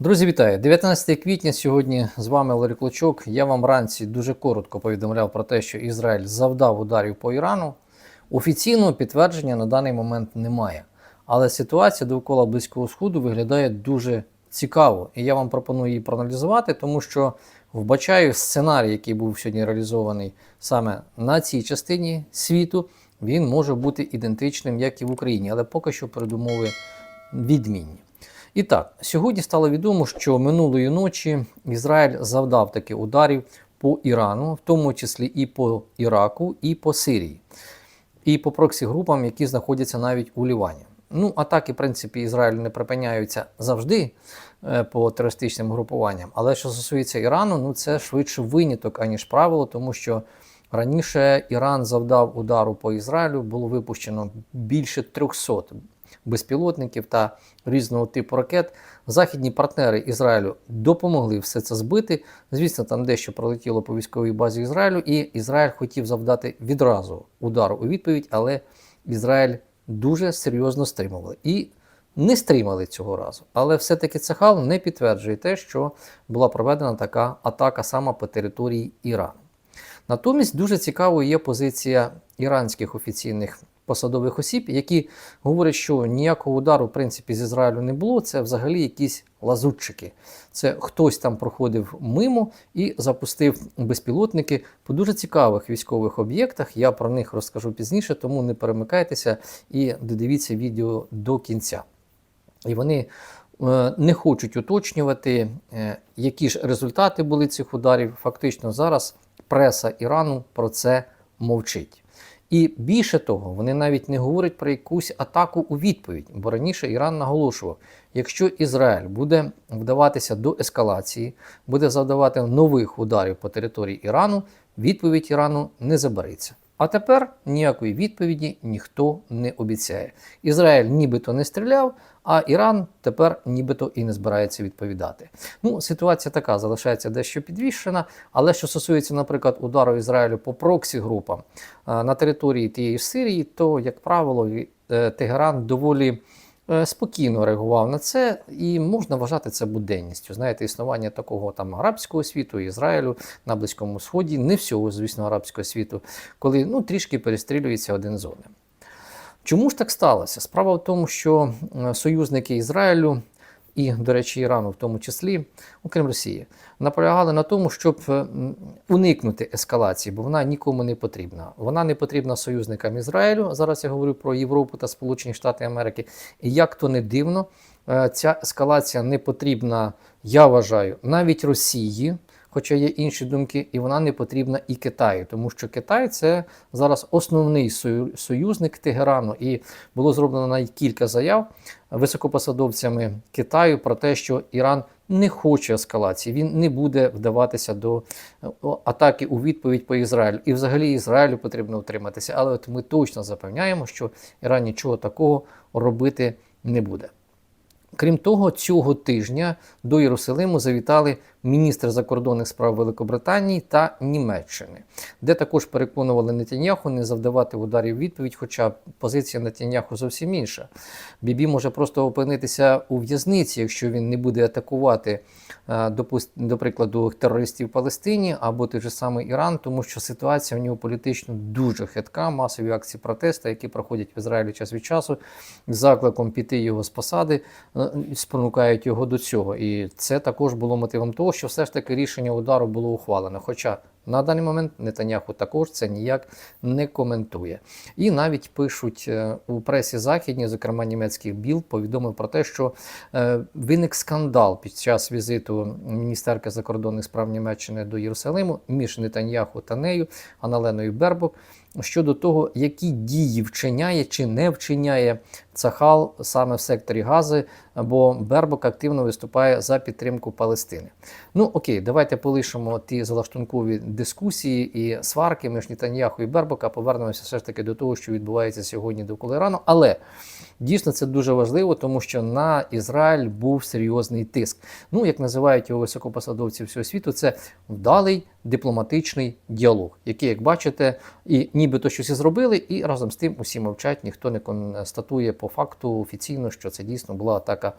Друзі, вітаю! 19 квітня сьогодні з вами Валерій Клочок. Я вам вранці дуже коротко повідомляв про те, що Ізраїль завдав ударів по Ірану. Офіційного підтвердження на даний момент немає. Але ситуація довкола Близького Сходу виглядає дуже цікаво. І я вам пропоную її проаналізувати, тому що вбачаю сценарій, який був сьогодні реалізований саме на цій частині світу. Він може бути ідентичним, як і в Україні, але поки що передумови відмінні. І так, сьогодні стало відомо, що минулої ночі Ізраїль завдав таки ударів по Ірану, в тому числі і по Іраку, і по Сирії, і по проксі-групам, які знаходяться навіть у Лівані. Ну, атаки, в принципі, Ізраїлю не припиняються завжди е, по терористичним групуванням. Але що стосується Ірану, ну це швидше виняток, аніж правило, тому що раніше Іран завдав удару по Ізраїлю, було випущено більше 300 безпілотників та різного типу ракет. Західні партнери Ізраїлю допомогли все це збити. Звісно, там дещо пролетіло по військовій базі Ізраїлю, і Ізраїль хотів завдати відразу удару у відповідь, але Ізраїль дуже серйозно стримували. І не стримали цього разу. Але все-таки Цехал не підтверджує те, що була проведена така атака саме по території Ірану. Натомість дуже цікавою є позиція іранських офіційних посадових осіб, які говорять, що ніякого удару, в принципі, з Ізраїлю не було. Це взагалі якісь лазутчики. Це хтось там проходив мимо і запустив безпілотники по дуже цікавих військових об'єктах. Я про них розкажу пізніше, тому не перемикайтеся і додивіться відео до кінця. І вони е, не хочуть уточнювати, е, які ж результати були цих ударів. Фактично зараз преса Ірану про це мовчить. І більше того, вони навіть не говорять про якусь атаку у відповідь, бо раніше Іран наголошував, якщо Ізраїль буде вдаватися до ескалації, буде завдавати нових ударів по території Ірану, відповідь Ірану не забереться. А тепер ніякої відповіді ніхто не обіцяє. Ізраїль нібито не стріляв, а Іран тепер нібито і не збирається відповідати. Ну, ситуація така залишається дещо підвішена. Але що стосується, наприклад, удару Ізраїлю по проксі-групам е, на території тієї Сирії, то, як правило, е, Тегеран доволі. Е, Спокійно реагував на це, і можна вважати це буденністю. Знаєте, існування такого там арабського світу, Ізраїлю на Близькому Сході, не всього, звісно, арабського світу, коли ну, трішки перестрілюється один з одним. Чому ж так сталося? Справа в тому, що е, союзники Ізраїлю і, до речі, Ірану, в тому числі, окрім Росії, наполягали на тому, щоб е, уникнути ескалації, бо вона нікому не потрібна. Вона не потрібна союзникам Ізраїлю. Зараз я говорю про Європу та Сполучені Штати Америки. І як то не дивно, е, ця ескалація не потрібна, я вважаю, навіть Росії. Хоча є інші думки, і вона не потрібна і Китаю, тому що Китай це зараз основний союзник Тегерану, і було зроблено навіть кілька заяв високопосадовцями Китаю про те, що Іран не хоче ескалації, він не буде вдаватися до атаки у відповідь по Ізраїлю. І взагалі Ізраїлю потрібно утриматися. Але от ми точно запевняємо, що Іран нічого такого робити не буде. Крім того, цього тижня до Єрусалиму завітали міністри закордонних справ Великобританії та Німеччини, де також переконували Нетаньяху не завдавати ударів відповідь, хоча позиція Нетаньяху зовсім інша. Бібі може просто опинитися у в'язниці, якщо він не буде атакувати, е, до прикладу, терористів в Палестині або той же самий Іран, тому що ситуація в нього політично дуже хитка, масові акції протесту, які проходять в Ізраїлі час від часу, закликом піти його з посади, е, спонукають його до цього. І це також було мотивом того, що все ж таки рішення удару було ухвалено. Хоча на даний момент Нетаняху також це ніяк не коментує. І навіть пишуть е, у пресі західній, зокрема німецький Біл, повідомив про те, що е, виник скандал під час візиту міністерки закордонних справ Німеччини до Єрусалиму між Нетаньяху та нею, Аналеною Бербок. Щодо того, які дії вчиняє чи не вчиняє Цахал саме в секторі Гази, бо Бербок активно виступає за підтримку Палестини. Ну окей, давайте полишимо ті залаштункові дискусії і сварки між Нетаньяху і Бербока. Повернемося все ж таки до того, що відбувається сьогодні довкола Ірану. Але дійсно це дуже важливо, тому що на Ізраїль був серйозний тиск. Ну, як називають його високопосадовці всього світу, це вдалий дипломатичний діалог, який, як бачите, і нібито щось і зробили, і разом з тим усі мовчать, ніхто не констатує по факту офіційно, що це дійсно була атака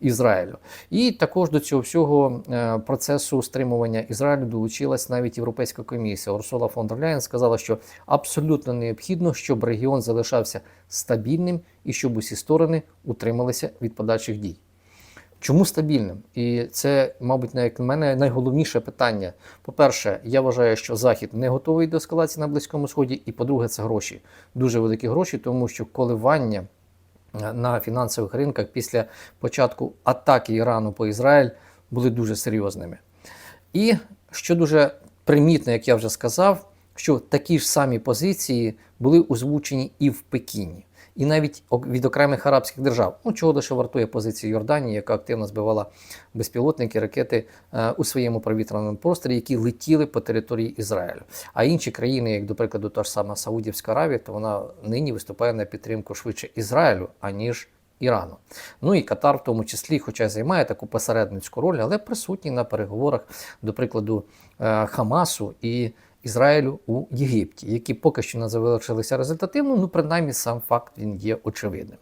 Ізраїлю. І також до цього всього е, процесу стримування Ізраїлю долучилась навіть Європейська комісія. Урсула фон дер Ляєн сказала, що абсолютно необхідно, щоб регіон залишався стабільним і щоб усі сторони утрималися від подальших дій. Чому стабільним? І це, мабуть, як на мене найголовніше питання. По-перше, я вважаю, що Захід не готовий до ескалації на Близькому Сході. І по-друге, це гроші. Дуже великі гроші, тому що коливання на фінансових ринках після початку атаки Ірану по Ізраїль були дуже серйозними. І що дуже примітно, як я вже сказав, що такі ж самі позиції були озвучені і в Пекіні і навіть від окремих арабських держав. Ну чого лише вартує позиція Йорданії, яка активно збивала безпілотники, ракети е, у своєму повітряному просторі, які летіли по території Ізраїлю. А інші країни, як до прикладу, та ж сама Саудівська Аравія, то вона нині виступає на підтримку швидше Ізраїлю, аніж Ірану. Ну і Катар, в тому числі, хоча займає таку посередницьку роль, але присутній на переговорах, до прикладу, е, Хамасу і Ізраїлю у Єгипті, які поки що не завершилися результативно, ну принаймні сам факт він є очевидним.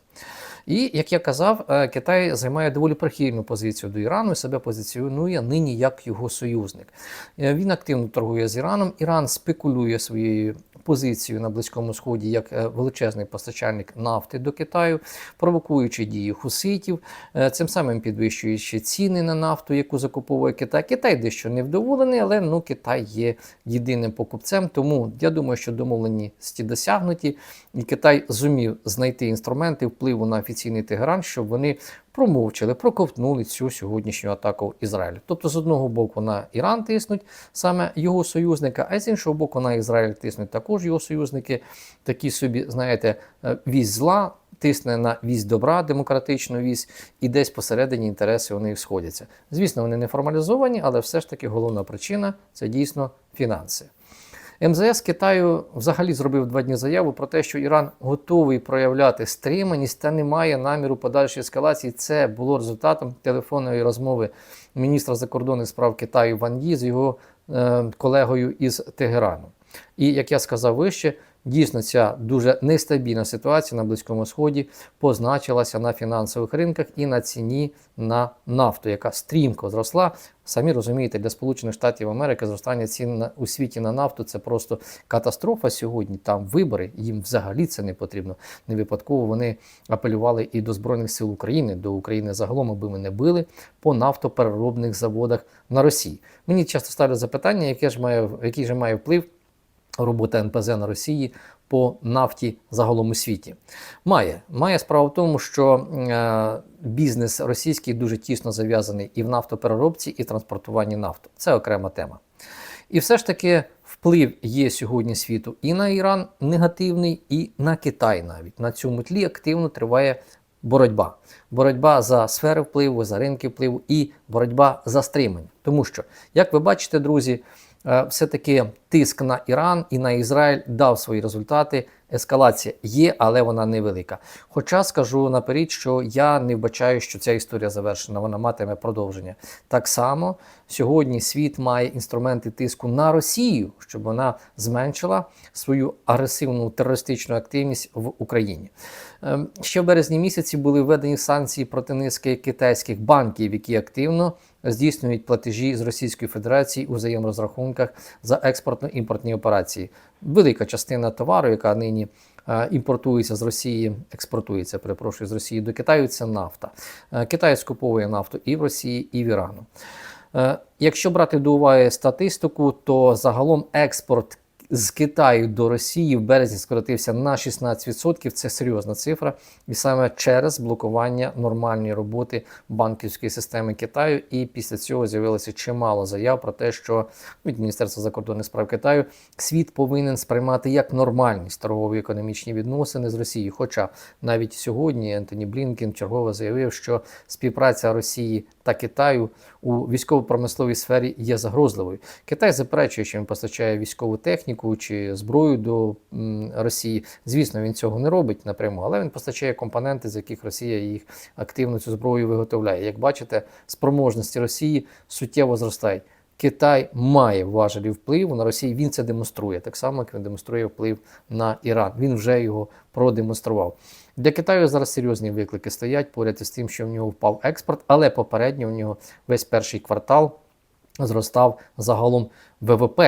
І як я казав, е, Китай займає доволі прихильну позицію до Ірану і себе позиціонує нині як його союзник. Е, він активно торгує з Іраном. Іран спекулює своєю позицію на Близькому Сході як е, величезний постачальник нафти до Китаю, провокуючи дії хуситів, е, цим самим підвищуючи ціни на нафту, яку закуповує Китай. Китай дещо невдоволений, але ну Китай є єдиним покупцем. Тому я думаю, що домовленості досягнуті, і Китай зумів знайти інструменти впливу на офіційний Тегеран, щоб вони промовчали, проковтнули цю сьогоднішню атаку Ізраїлю. Тобто, з одного боку на Іран тиснуть саме його союзника, а з іншого боку, на Ізраїль тиснуть також його союзники, такі собі, знаєте, е, вісь зла. Тисне на вісь добра, демократичну вісь, і десь посередині інтереси у них сходяться. Звісно, вони не формалізовані, але все ж таки головна причина це дійсно фінанси. МЗС Китаю взагалі зробив два дні заяву про те, що Іран готовий проявляти стриманість та не має наміру подальшої ескалації. Це було результатом телефонної розмови міністра закордонних справ Китаю Ван Ї з його е, колегою із Тегерану. І як я сказав вище, Дійсно, ця дуже нестабільна ситуація на Близькому Сході позначилася на фінансових ринках і на ціні на нафту, яка стрімко зросла. Самі розумієте, для Сполучених Штатів Америки зростання цін у світі на нафту це просто катастрофа сьогодні. Там вибори, їм взагалі це не потрібно. Не випадково вони апелювали і до Збройних сил України, до України загалом, аби ми не били по нафтопереробних заводах на Росії. Мені часто ставлять запитання, яке ж має, який же має вплив робота НПЗ на Росії по нафті загалом у світі. Має має справа в тому, що е, бізнес російський дуже тісно зав'язаний і в нафтопереробці, і транспортуванні нафту. Це окрема тема. І все ж таки вплив є сьогодні світу і на Іран негативний, і на Китай навіть. На цьому тлі активно триває боротьба. Боротьба за сфери впливу, за ринки впливу і боротьба за стримання. Тому що, як ви бачите, друзі, Е, все-таки тиск на Іран і на Ізраїль дав свої результати. Ескалація є, але вона невелика. Хоча скажу наперед, що я не вбачаю, що ця історія завершена, вона матиме продовження. Так само сьогодні світ має інструменти тиску на Росію, щоб вона зменшила свою агресивну терористичну активність в Україні. Ем, ще в березні місяці були введені санкції проти низки китайських банків, які активно здійснюють платежі з Російської Федерації у взаєморозрахунках за експортно-імпортні операції. Велика частина товару, яка нині е, імпортується з Росії, експортується, перепрошую, з Росії до Китаю, це нафта. Е, Китай скуповує нафту і в Росії, і в Ірану. Е, якщо брати до уваги статистику, то загалом експорт з Китаю до Росії в березні скоротився на 16%. Це серйозна цифра, і саме через блокування нормальної роботи банківської системи Китаю. І після цього з'явилося чимало заяв про те, що від Міністерства закордонних справ Китаю світ повинен сприймати як нормальність торгові економічні відносини з Росією. Хоча навіть сьогодні Ентоні Блінкен чергово заявив, що співпраця Росії та Китаю у військово-промисловій сфері є загрозливою. Китай заперечує, що він постачає військову техніку чи зброю до Росії. Звісно, він цього не робить напряму, але він постачає компоненти, з яких Росія їх активно цю зброю виготовляє. Як бачите, спроможності Росії суттєво зростають. Китай має важелі впливу на Росію. Він це демонструє, так само, як він демонструє вплив на Іран. Він вже його продемонстрував. Для Китаю зараз серйозні виклики стоять поряд із тим, що в нього впав експорт, але попередньо в нього весь перший квартал зростав загалом ВВП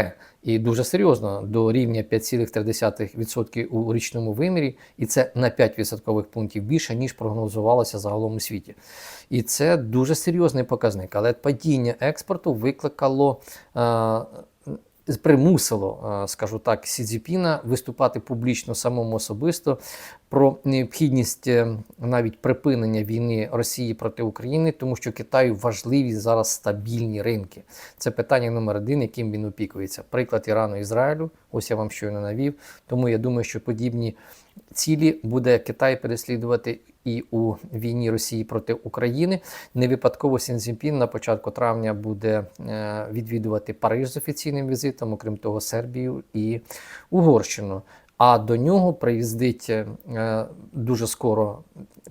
і дуже серйозно до рівня 5,3% у річному вимірі, і це на 5 відсоткових пунктів більше, ніж прогнозувалося загалом у світі. І це дуже серйозний показник. Але падіння експорту викликало. е, Примусило, е, скажу так, Сі Цзіпіна виступати публічно самому особисто про необхідність е, навіть припинення війни Росії проти України, тому що Китаю важливі зараз стабільні ринки. Це питання номер один, яким він опікується. Приклад Ірану Ізраїлю. Ось я вам щойно навів. Тому я думаю, що подібні цілі буде Китай переслідувати і у війні Росії проти України. Не випадково Сін Цзіньпін на початку травня буде е, відвідувати Париж з офіційним візитом, окрім того, Сербію і Угорщину. А до нього приїздить е, дуже скоро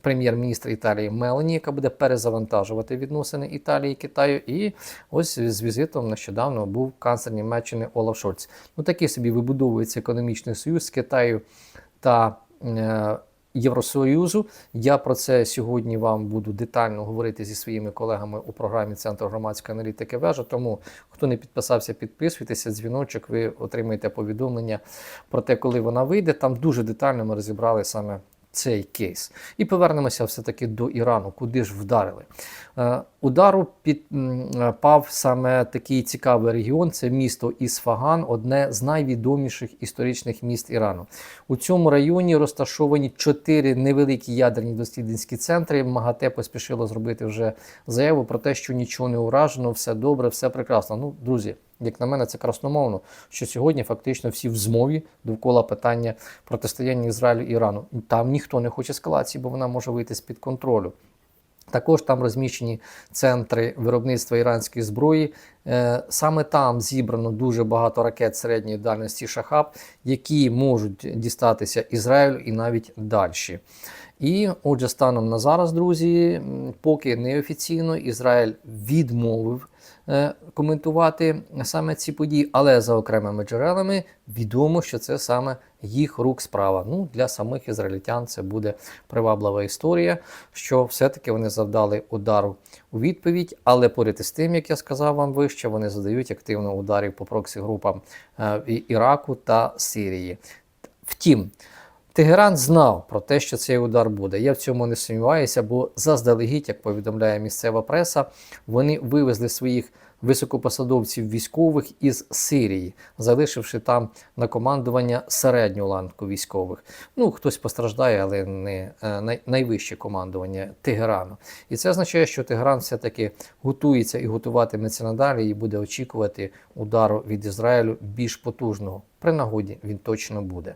прем'єр-міністр Італії Мелані, яка буде перезавантажувати відносини Італії і Китаю. І ось з візитом нещодавно був канцлер Німеччини Олаф Шольц. Ну такий собі вибудовується економічний союз з Китаю та е, Євросоюзу. Я про це сьогодні вам буду детально говорити зі своїми колегами у програмі Центру громадської аналітики вежа. Тому хто не підписався, підписуйтеся. Дзвіночок, ви отримаєте повідомлення про те, коли вона вийде. Там дуже детально ми розібрали саме. Цей кейс. І повернемося все-таки до Ірану, куди ж вдарили. Е, удару підпав саме такий цікавий регіон це місто Ісфаган, одне з найвідоміших історичних міст Ірану. У цьому районі розташовані чотири невеликі ядерні дослідницькі центри. МАГАТЕ поспішило зробити вже заяву про те, що нічого не уражено, все добре, все прекрасно. Ну, друзі. Як на мене, це красномовно, що сьогодні фактично всі в змові довкола питання протистояння Ізраїлю і Ірану. Там ніхто не хоче ескалації, бо вона може вийти з-під контролю. Також там розміщені центри виробництва іранської зброї. Е, Саме там зібрано дуже багато ракет середньої дальності Шахаб, які можуть дістатися Ізраїлю і навіть далі. І отже, станом на зараз, друзі, поки неофіційно Ізраїль відмовив е, коментувати саме ці події, але за окремими джерелами відомо, що це саме їх рук справа. Ну, Для самих ізраїльтян це буде приваблива історія, що все-таки вони завдали удару у відповідь, але поряд із тим, як я сказав вам вище, вони задають активно ударів по проксі-групам е, Іраку та Сирії. Втім, Тегеран знав про те, що цей удар буде. Я в цьому не сумніваюся, бо заздалегідь, як повідомляє місцева преса, вони вивезли своїх високопосадовців військових із Сирії, залишивши там на командування середню ланку військових. Ну, хтось постраждає, але не е, найвище командування Тегерану. І це означає, що Тегеран все-таки готується і готуватиметься надалі, і буде очікувати удару від Ізраїлю більш потужного. При нагоді він точно буде.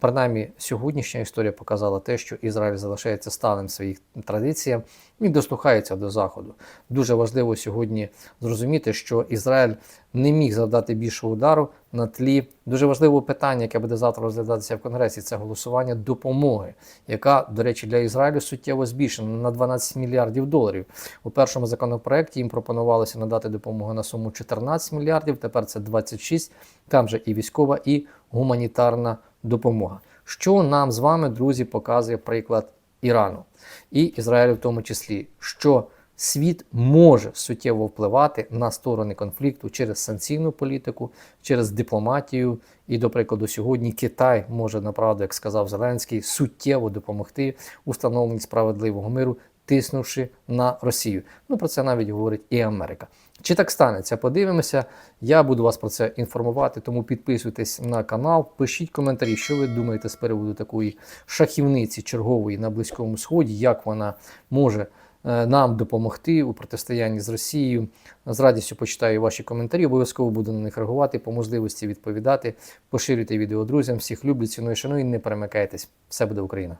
Принаймні, сьогоднішня історія показала те, що Ізраїль залишається сталим своїх традиціям і дослухається до Заходу. Дуже важливо сьогодні зрозуміти, що Ізраїль не міг завдати більшого удару на тлі дуже важливого питання, яке буде завтра розглядатися в Конгресі, це голосування допомоги, яка, до речі, для Ізраїлю суттєво збільшена на 12 мільярдів доларів. У першому законопроекті їм пропонувалося надати допомогу на суму 14 мільярдів. Тепер це 26, Там же і військова, і гуманітарна допомога. Що нам з вами, друзі, показує приклад Ірану і Ізраїлю в тому числі, що світ може суттєво впливати на сторони конфлікту через санкційну політику, через дипломатію. І, до прикладу, сьогодні Китай може направду, як сказав Зеленський, суттєво допомогти у справедливого миру, тиснувши на Росію. Ну про це навіть говорить і Америка. Чи так станеться? Подивимося. Я буду вас про це інформувати, тому підписуйтесь на канал, пишіть коментарі, що ви думаєте з приводу такої шахівниці чергової на Близькому Сході, як вона може нам допомогти у протистоянні з Росією. З радістю почитаю ваші коментарі, обов'язково буду на них реагувати, по можливості відповідати. Поширюйте відео друзям. Всіх люблю, ціную, шаную не перемикайтесь. Все буде Україна!